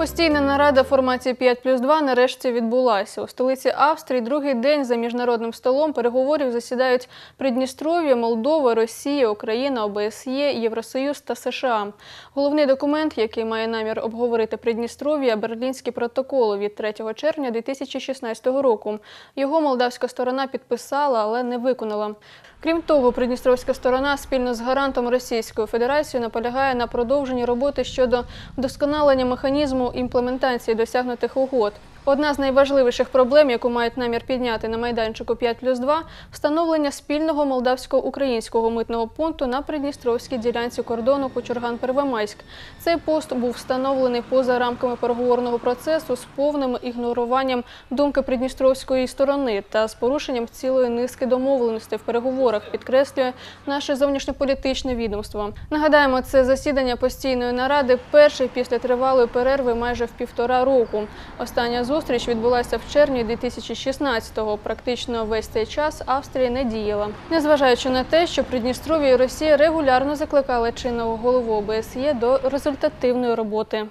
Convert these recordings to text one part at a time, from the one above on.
Постійна нарада в форматі 5 плюс 2 нарешті відбулася. У столиці Австрії другий день за міжнародним столом переговорів засідають Придністров'я, Молдова, Росія, Україна, ОБСЄ, Євросоюз та США. Головний документ, який має намір обговорити Придністров'я, Берлінський протокол від 3 червня 2016 року. Його молдавська сторона підписала, але не виконала. Крім того, Придністровська сторона спільно з гарантом Російської Федерації наполягає на продовженні роботи щодо вдосконалення механізму імплементації досягнутих угод. Одна з найважливіших проблем, яку мають намір підняти на майданчику 5 плюс 2 – встановлення спільного молдавсько-українського митного пункту на Придністровській ділянці кордону Кочурган-Первомайськ. Цей пост був встановлений поза рамками переговорного процесу з повним ігноруванням думки придністровської сторони та з порушенням цілої низки домовленостей в переговорах, підкреслює наше зовнішньополітичне відомство. Нагадаємо, це засідання постійної наради перший після тривалої перерви майже в півтора року. Остання зустріч відбулася в червні 2016-го. Практично весь цей час Австрія не діяла. Незважаючи на те, що Придністров'я і Росія регулярно закликали чинного голову ОБСЄ до результативної роботи.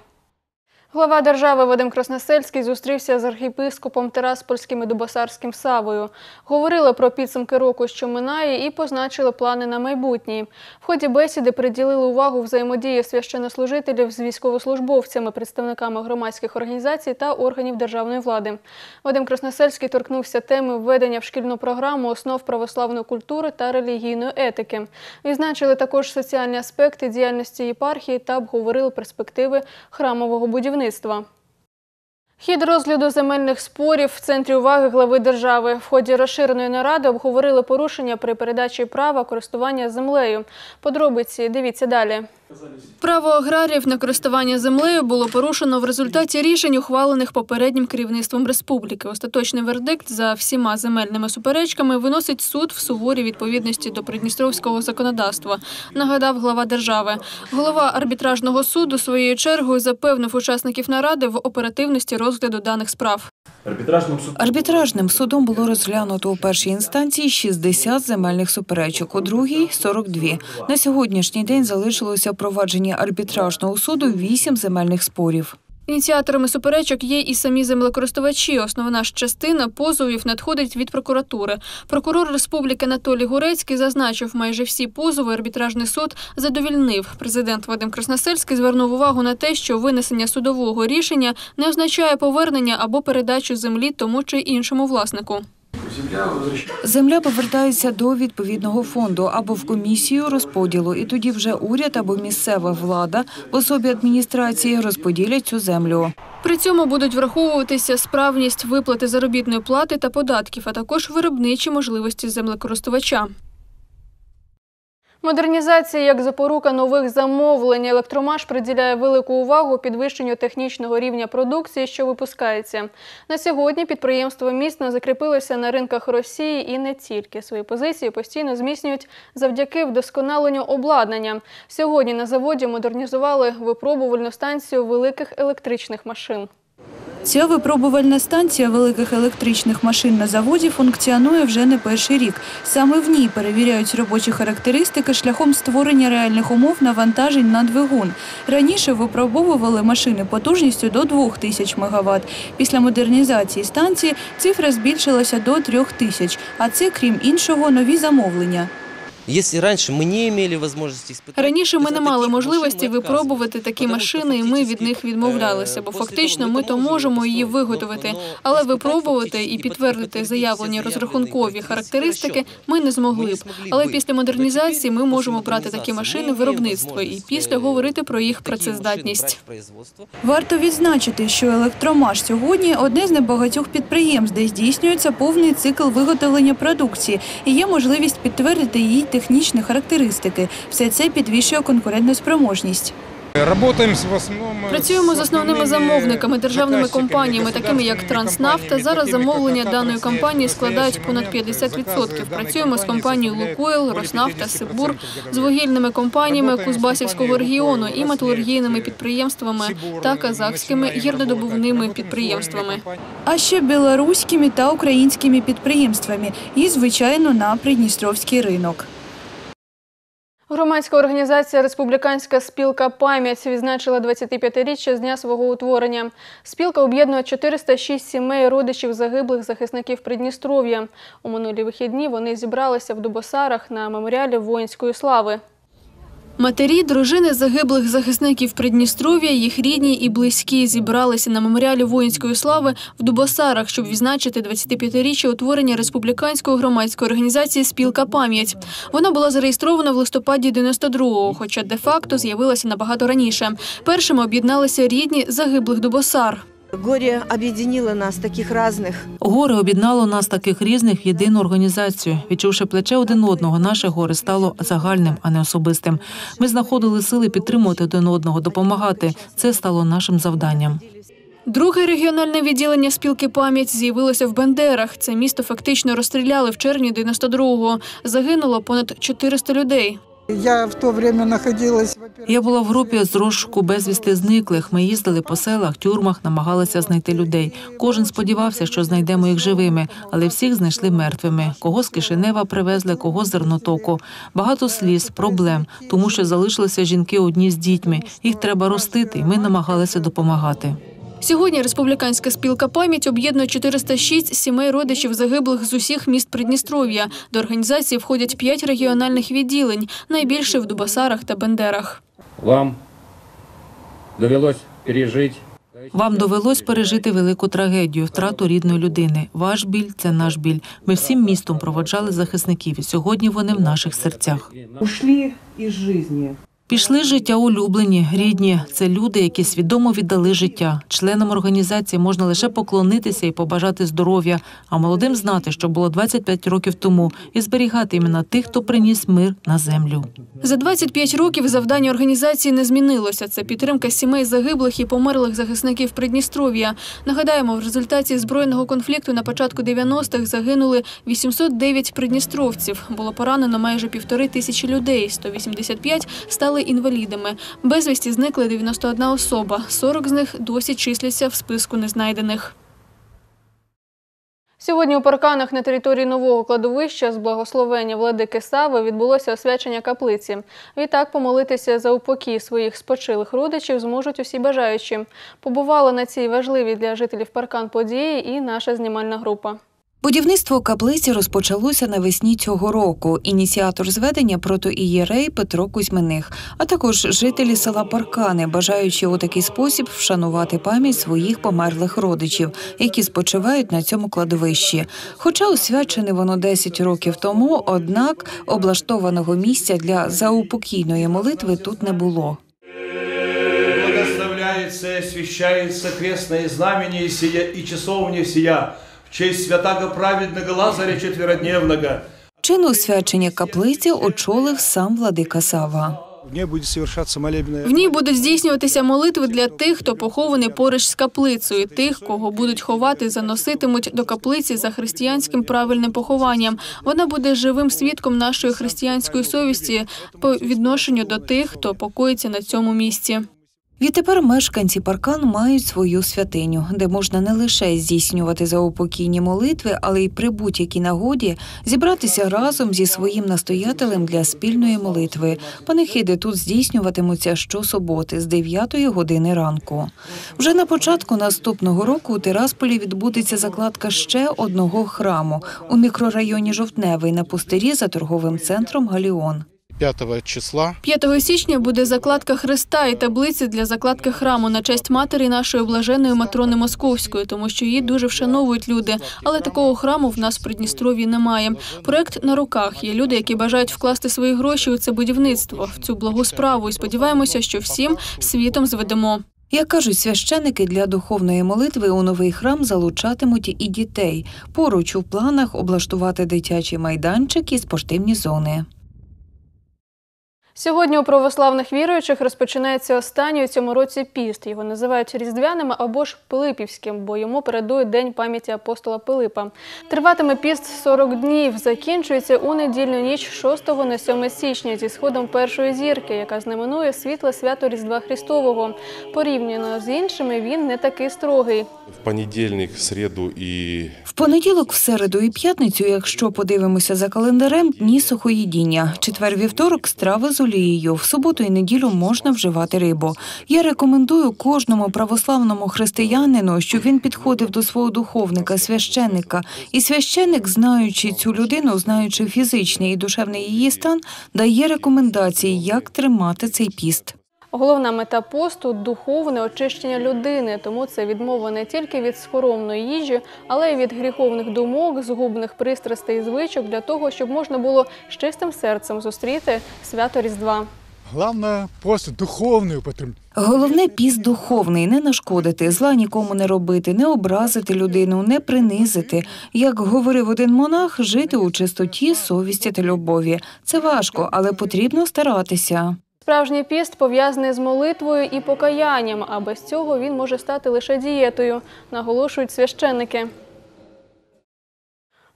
Глава держави Вадим Красносельський зустрівся з архієпископом Тераспольським і Дубосарським Савою. Говорили про підсумки року, що минає, і позначили плани на майбутнє. В ході бесіди приділили увагу взаємодії священнослужителів з військовослужбовцями, представниками громадських організацій та органів державної влади. Вадим Красносельський торкнувся теми введення в шкільну програму основ православної культури та релігійної етики. Відзначили також соціальні аспекти діяльності єпархії та обговорили перспективи храмового будівництва. Хід розгляду земельних спорів в центрі уваги глави держави. В ході розширеної наради обговорили порушення при передачі права користування землею. Подробиці дивіться далі. Право аграріїв на користування землею було порушено в результаті рішень, ухвалених попереднім керівництвом республіки. Остаточний вердикт за всіма земельними суперечками виносить суд в суворій відповідності до придністровського законодавства, нагадав глава держави. Голова арбітражного суду своєю чергою запевнив учасників наради в оперативності розгляду даних справ. Арбітражним судом судом було розглянуто у першій інстанції 60 земельних суперечок, у другій – 42. На сьогоднішній день залишилося провадженні арбітражного суду 8 земельних спорів. Ініціаторами суперечок є і самі землекористувачі. Основна ж частина позовів надходить від прокуратури. Прокурор республіки Анатолій Гурецький зазначив, майже всі позови арбітражний суд задовільнив. Президент Вадим Красносельський звернув увагу на те, що винесення судового рішення не означає повернення або передачу землі тому чи іншому власнику. Земля повертається до відповідного фонду або в комісію розподілу, і тоді вже уряд або місцева влада в особі адміністрації розподілять цю землю. При цьому будуть враховуватися справність виплати заробітної плати та податків, а також виробничі можливості землекористувача. Модернізація як запорука нових замовлень. Електромаш приділяє велику увагу підвищенню технічного рівня продукції, що випускається. На сьогодні підприємство міцно закріпилося на ринках Росії і не тільки. Свої позиції постійно зміцнюють завдяки вдосконаленню обладнання. Сьогодні на заводі модернізували випробувальну станцію великих електричних машин. Ця випробувальна станція великих електричних машин на заводі функціонує вже не перший рік. Саме в ній перевіряють робочі характеристики шляхом створення реальних умов навантажень на двигун. Раніше випробовували машини потужністю до 2000 МВт. Після модернізації станції цифра збільшилася до 3000, а це, крім іншого, нові замовлення. Если раньше мы не имели возможности испытать... Раніше ми то не за мали таких можливості машин мы випробувати отказывались. такі Потому что машини, і ми від фактически, них відмовлялися, бо э, после фактично того ми мы то можем можемо її построить, виготовити, но- но але испытать випробувати фактически і и підтвердити подтвердить заявлені все розрахункові заявленные характеристики характеристики ми не змогли Ми не б. змогли Але би. після Но модернізації ми тепер, можемо після брати такі модернізації, машини ми в виробництво і можливість, після е, говорити про їх Такі машини працездатність. брати в производство. Варто відзначити, що електромаш сьогодні одне з небагатьох підприємств, де здійснюється повний цикл виготовлення продукції і є можливість підтвердити її технічні характеристики. Все це підвищує конкурентну спроможність. Работаем в основном Працюємо з основними замовниками, державними компаніями, такими як Транснафта. Зараз замовлення даної компанії складають понад 50%. Працюємо з компанією Лукойл, Роснафта, Сибур, з вугільними компаніями Кузбасівського регіону і металургійними підприємствами та казахськими гірнодобувними підприємствами. а ще білоруськими та українськими підприємствами і, звичайно, на Придністровський ринок. Громадська організація Республіканська спілка Пам'ять відзначила 25-річчя з дня свого утворення. Спілка об'єднує 406 сімей родичів загиблих захисників Придністров'я. У минулі вихідні вони зібралися в Дубосарах на меморіалі воїнської слави. Матері, дружини загиблих захисників Придністров'я, їх рідні і близькі зібралися на меморіалі воїнської слави в Дубосарах, щоб відзначити 25-річчя утворення республіканської громадської організації Спілка Пам'ять. Вона була зареєстрована в листопаді 92-го, хоча де-факто з'явилася набагато раніше. Першими об'єдналися рідні загиблих Дубосар. Горе объединило нас таких разных. Горе об'єднало нас таких різних в єдину організацію. Відчувши плече один одного, наше горе стало загальним, а не особистим. Ми знаходили сили підтримувати один одного, допомагати. Це стало нашим завданням. Друге регіональне відділення спілки пам'ять з'явилося в Бендерах. Це місто фактично розстріляли в червні 92-го. Загинуло понад 400 людей. Я в то время находилась, Я була в групі з розшуку безвісти зниклих. Ми їздили по селах, тюрмах, намагалися знайти людей. Кожен сподівався, що знайдемо їх живими, але всіх знайшли мертвими. Кого з Кишинева привезли, кого з Зернотоку. Багато сліз, проблем, тому що залишилися жінки одні з дітьми. Їх треба ростити, і ми намагалися допомагати. Сьогодні республіканська спілка пам'ять об'єднує 406 сімей родичів загиблих з усіх міст Придністров'я. До організації входять п'ять регіональних відділень, найбільше в Дубасарах та Бендерах. Вам довелось пережить Вам довелось пережити велику трагедію, втрату рідної людини. Ваш біль це наш біль. Ми всім містом проводжали захисників, і сьогодні вони в наших серцях. ушли из жизни. Пішли життя улюблені, рідні. Це люди, які свідомо віддали життя. Членам організації можна лише поклонитися і побажати здоров'я, а молодим знати, що було 25 років тому, і зберігати імена тих, хто приніс мир на землю. За 25 років завдання організації не змінилося. Це підтримка сімей загиблих і померлих захисників Придністров'я. Нагадаємо, в результаті збройного конфлікту на початку 90-х загинули 809 придністровців. Було поранено майже півтори тисячі людей, 185 стали інвалідами. Безвісті зникли 91 особа, 40 з них досі числяться в списку незнайдених. Сьогодні у парканах на території нового кладовища з благословення владики Сави відбулося освячення каплиці. Відтак помолитися за упокій своїх спочилих родичів зможуть усі бажаючі. Побувала на цій важливій для жителів паркан події і наша знімальна група. Будівництво каплиці розпочалося навесні цього року. Ініціатор зведення протоієрей Петро Кузьминих, а також жителі села Паркани, бажаючи у такий спосіб вшанувати пам'ять своїх померлих родичів, які спочивають на цьому кладовищі. Хоча освячене воно 10 років тому, однак облаштованого місця для заупокійної молитви тут не було. Благословляется и освящается крестное знамение сия и часовня сия в честь святаго праведного Лазаря четверодневного. Чин освячення каплиці очолив сам владика Сава. В ней будет совершаться молебное. В ній будуть здійснюватися молитви для тих, хто похований поруч з каплицею, тих, кого будуть ховати, заноситимуть до каплиці за християнським правильним похованням. Вона буде живим свідком нашої християнської совісті по відношенню до тих, хто покоїться на цьому місці. Відтепер мешканці паркан мають свою святиню, де можна не лише здійснювати заупокійні молитви, але й при будь-якій нагоді зібратися разом зі своїм настоятелем для спільної молитви. Панихиди тут здійснюватимуться щосуботи з 9 години ранку. Вже на початку наступного року у Тирасполі відбудеться закладка ще одного храму у мікрорайоні Жовтневий на пустирі за торговим центром Галіон. 5 числа 5 січня буде закладка хреста і таблиці для закладки храму на честь матері нашої блаженої Матрони Московської, тому що її дуже вшановують люди. Але такого храму в нас в Придністров'ї немає. Проект на руках. Є люди, які бажають вкласти свої гроші у це будівництво, в цю благу справу. І сподіваємося, що всім світом зведемо. Як кажуть священики, для духовної молитви у новий храм залучатимуть і дітей. Поруч у планах облаштувати дитячий майданчик і спортивні зони. Сьогодні у православних віруючих розпочинається останній у цьому році піст. Його називають різдвяним або ж Пилипівським, бо йому передує День пам'яті апостола Пилипа. Триватиме піст 40 днів. Закінчується у недільну ніч 6 на 7 січня зі сходом першої зірки, яка знаменує світле свято Різдва Христового. Порівняно з іншими він не такий строгий. В понедельник, среду и В понеділок, в середу і п'ятницю, якщо подивимося за календарем, дні сухоїдіння. Четвер вівторок страви з олією. В суботу і неділю можна вживати рибу. Я рекомендую кожному православному християнину, щоб він підходив до свого духовника, священника. І священник, знаючи цю людину, знаючи фізичний і душевний її стан, дає рекомендації, як тримати цей піст. Головна мета посту духовне очищення людини, тому це відмова не тільки від скоромної їжі, але й від гріховних думок, згубних пристрастей і звичок для того, щоб можна було з чистим серцем зустріти свято Різдва. Главное, пост духовный, потому Головне піст духовний не нашкодити, зла нікому не робити, не образити людину, не принизити. Як говорив один монах, жити у чистоті, совісті та любові. Це важко, але потрібно старатися. Справжній піст пов'язаний з молитвою і покаянням, а без цього він може стати лише дієтою, наголошують священники.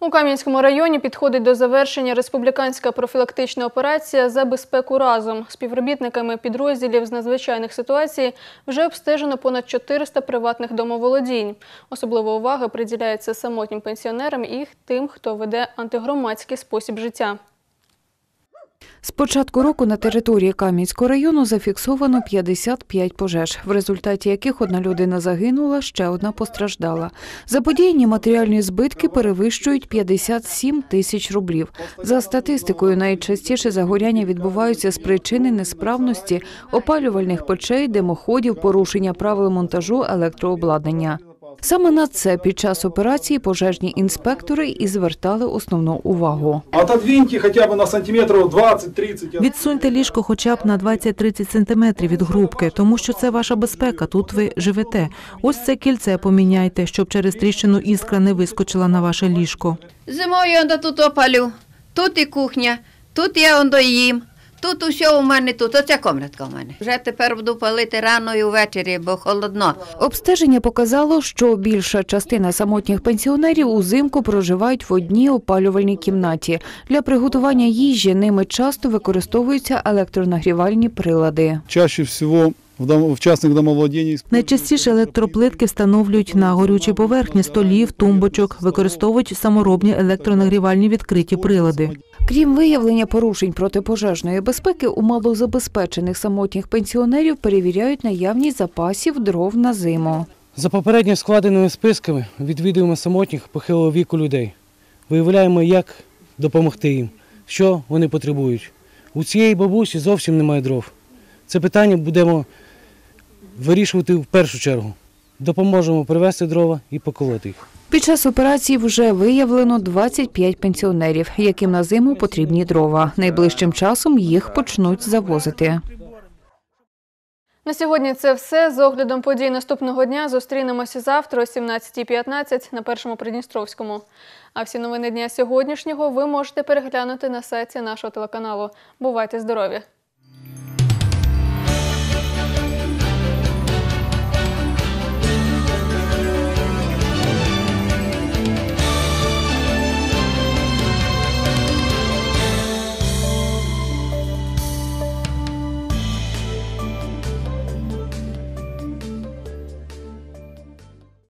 У Кам'янському районі підходить до завершення республіканська профілактична операція за безпеку разом. Співробітниками підрозділів з надзвичайних ситуацій вже обстежено понад 400 приватних домоволодінь. Особлива увага приділяється самотнім пенсіонерам і тим, хто веде антигромадський спосіб життя. З початку року на території Кам'янського району зафіксовано 55 пожеж, в результаті яких одна людина загинула, ще одна постраждала. Заподіяні матеріальні збитки перевищують 57 тисяч рублів. За статистикою, найчастіше загоряння відбуваються з причини несправності опалювальних печей, димоходів, порушення правил монтажу електрообладнання. Саме на це під час операції пожежні інспектори і звертали основну увагу. Отодвиньте хотя бы на сантиметров 20-30. Відсуньте ліжко хоча б на 20-30 сантиметрів від грубки, тому що це ваша безпека. Тут ви живете. Ось це кільце поміняйте, щоб через тріщину іскра не вискочила на ваше ліжко. Зимою он тут опалю, тут і кухня, тут я он їм, тут усе у мене тут, оця комнатка у мене. Вже тепер буду палити рано і ввечері, бо холодно. Обстеження показало, що більша частина самотніх пенсіонерів узимку проживають в одній опалювальній кімнаті. Для приготування їжі ними часто використовуються електронагрівальні прилади. Чаще всего в, дом, в Найчастіше електроплитки встановлюють на горючій поверхні столів, тумбочок, використовують саморобні електронагрівальні відкриті прилади. Крім виявлення порушень протипожежної безпеки, у малозабезпечених самотніх пенсіонерів перевіряють наявність запасів дров на зиму. За попередньо складеними списками відвідуємо самотніх похилого віку людей. Виявляємо, як допомогти їм, що вони потребують. У цієї бабусі зовсім немає дров. Це питання будемо вирішувати в першу чергу. Допоможемо привезти дрова і поколоти їх. Під час операції вже виявлено 25 пенсіонерів, яким на зиму потрібні дрова. Найближчим часом їх почнуть завозити. На сьогодні це все. З оглядом подій наступного дня зустрінемося завтра о 17.15 на Першому Придністровському. А всі новини дня сьогоднішнього ви можете переглянути на сайті нашого телеканалу. Бувайте здорові!